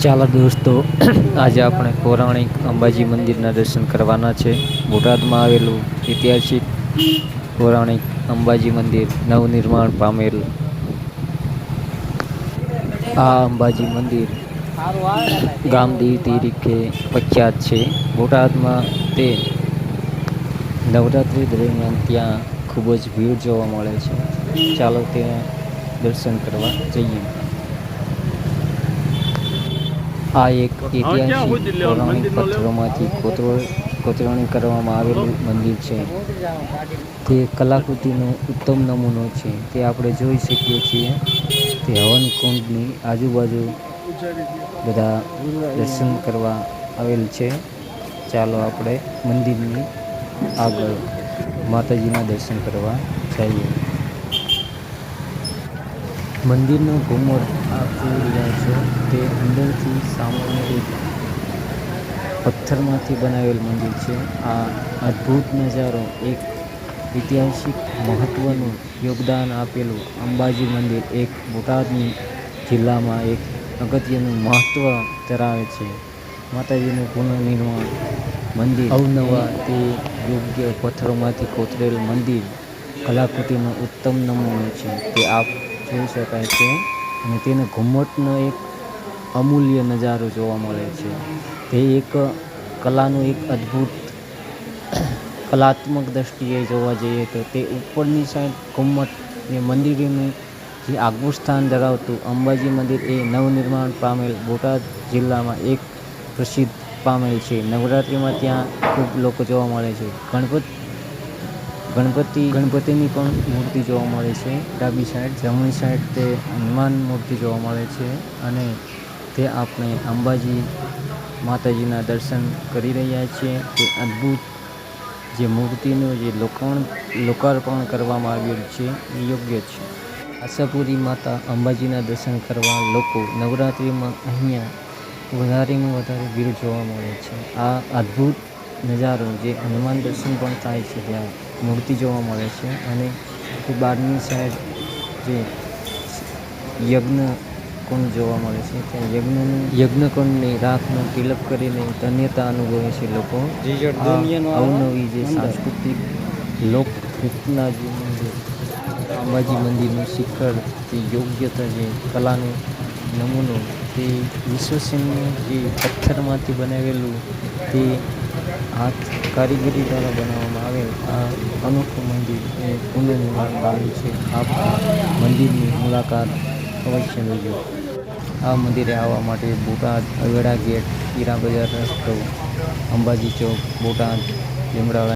ચાલો દોસ્તો, આજે આપણે પૌરાણિક અંબાજી મંદિરના દર્શન કરવાના છે. બોટાદમાં આવેલું ઐતિહાસિક પૌરાણિક અંબાજી મંદિર નવનિર્માણ પામેલ. આ અંબાજી મંદિર ગામદેવ તરીકે પ્રખ્યાત છે. બોટાદમાં તે નવરાત્રિ દરમિયાન ત્યાં ખૂબ જ ભીડ જોવા મળે છે. ચાલો ત્યાં દર્શન કરવા જઈએ. આ એક ઐતિહાસિક પૌરાણિક પથ્થરોમાંથી કોતરો કોતરણી કરવામાં આવેલું મંદિર છે. તે કલાકૃતિનો ઉત્તમ નમૂનો છે. તે આપણે જોઈ શકીએ છીએ. તે હવન કુંડની આજુબાજુ બધા દર્શન કરવા આવેલ છે. ચાલો આપણે મંદિરની આગળ માતાજીના દર્શન કરવા જઈએ. મંદિરનો ઘુમર આપી રહ્યા છો, તે અંદરથી સામાન્ય એક પથ્થરમાંથી બનાવેલ મંદિર છે. આ અદ્ભુત નજારો એક ઐતિહાસિક મહત્ત્વનું યોગદાન આપેલું અંબાજી મંદિર એક બોટાદની જિલ્લામાં એક અગત્યનું મહત્ત્વ ધરાવે છે. માતાજીનું પુનઃનિર્માણ મંદિર અવનવા તે યોગ્ય પથ્થરોમાંથી કોતરેલ મંદિર કલાકૃતિનો ઉત્તમ નમૂનો છે. તે આપ જોઈ શકાય છે અને તેને ઘુમ્મટનો એક અમૂલ્ય નજારો જોવા મળે છે. તે એક કલાનું એક અદ્ભુત કલાત્મક દ્રષ્ટિએ જોવા જઈએ તો તે ઉપરની સાઈડ ઘુમ્મટ એ મંદિરનું જે આગવું સ્થાન ધરાવતું અંબાજી મંદિર એ નવનિર્માણ પામેલ બોટાદ જિલ્લામાં એક પ્રસિદ્ધ પામેલ છે. નવરાત્રિમાં ત્યાં ખૂબ લોકો જોવા મળે છે. ગણપત ગણપતિ, ગણપતિની પણ મૂર્તિ જોવા મળે છે. ડાબી સાઈડ જમણી સાઈડ તે હનુમાન મૂર્તિ જોવા મળે છે અને તે આપણે અંબાજી માતાજીના દર્શન કરી રહ્યા છીએ. તે અદ્ભુત જે મૂર્તિનું જે લોકાણ, લોકાર્પણ કરવામાં આવ્યું છે, એ યોગ્ય છે. આશાપુરી માતા અંબાજીના દર્શન કરવા લોકો નવરાત્રિમાં અહીંયા વધારેમાં વધારે ભીડ જોવા મળે છે. આ અદ્ભુત નજારો જે હનુમાન દર્શન પણ થાય છે ત્યાં. મૂર્તિ જોવા મળે છે અને તે બહારની સાઈડ જે યજ્ઞ કુંડ જોવા મળે છે ત્યાં યજ્ઞનું યજ્ઞકુંડની રાખનું તિલક કરીને ધન્યતા અનુભવે છે લોકો. અવનવી જે સાંસ્કૃતિક લોક નૃત્યના જે મંદિર અંબાજી મંદિરનું શિખર તે યોગ્યતા જે કલાનો નમૂનો તે વિશ્વસનીય જે પથ્થરમાંથી બનાવેલું તે હાથ કારીગરી દ્વારા બનાવવામાં આવેલ આ અનોખું મંદિર એ પુનઃનિર્માણ પામ્યું છે. આપ મંદિરની મુલાકાત અવશ્ય લેજો. આ મંદિરે આવવા માટે બોટાદ અવેડા ગેટ, હીરા બજાર રસ્તો, અંબાજી ચોક, બોટાદ લીમડાવાળા